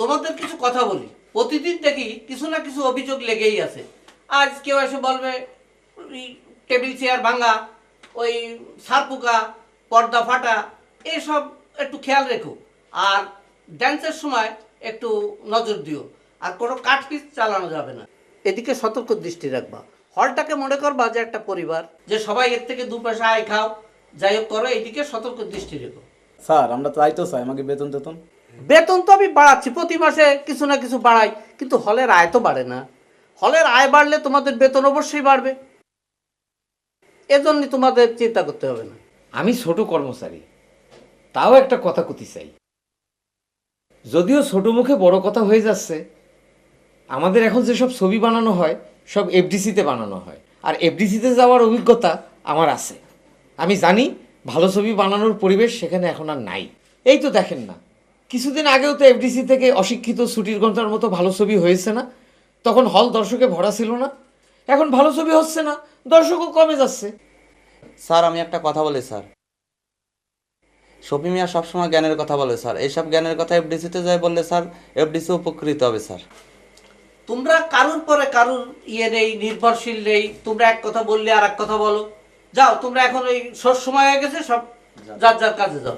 তোমাদের কিছু কথা বলি। প্রতিদিন দেখি কিছু না কিছু অভিযোগ লেগেই আছে। আজ কেউ এসে বলবে ওই টেবিল চেয়ার ভাঙা ওই সারপুকা পর্দা ফাটা এসব একটু খেয়াল রেখো। আর ড্যান্সের সময় একটু নজর দিও। আর কোনো কাটপিস চালানো যাবে না। এদিকে সতর্ক দৃষ্টি রাখবা। হলটাকে মনে করবা যে একটা পরিবার। যে সবাই এর থেকে দু পয়সা আয় খাও। যাই হোক করো এদিকে সতর্ক দৃষ্টি রেখো। স্যার আমরা তাই তো চাই আমাকে বেতন টেতন বেতন তো আমি বাড়াচ্ছি, প্রতি মাসে কিছু না কিছু বাড়াই, কিন্তু হলের আয় তো বাড়ে না। হলের আয় বাড়লে তোমাদের বেতন অবশ্যই বাড়বে। এজন্য তোমাদের চিন্তা করতে হবে না। আমি ছোট কর্মচারী, তাও একটা কথা কতি চাই। যদিও ছোট মুখে বড় কথা হয়ে যাচ্ছে, আমাদের এখন যেসব ছবি বানানো হয়, সব এফডিসিতে বানানো হয়, আর এফডিসিতে যাওয়ার অভিজ্ঞতা আমার আছে। আমি জানি ভালো ছবি বানানোর পরিবেশ সেখানে এখন আর নাই। এই তো দেখেন না কিছুদিন আগেও তো এফডিসি থেকে অশিক্ষিত ছুটির ঘণ্টার মতো ভালো ছবি হয়েছে না। তখন হল দর্শকে ভরা ছিল না। এখন ভালো ছবি হচ্ছে না দর্শকও কমে যাচ্ছে। স্যার আমি একটা কথা বলি স্যার। শফি মিয়া সবসময় জ্ঞানের কথা বলে স্যার। এইসব জ্ঞানের কথা এফডিসিতে যায় বললে স্যার এফডিসি উপকৃত হবে স্যার। তোমরা কারুর পরে কারুর ইয়ে নেই নির্ভরশীল নেই তোমরা এক কথা বললে আর এক কথা বলো। যাও তোমরা এখন ওই সব সময় হয়ে গেছে সব যার যার কাজে যাও।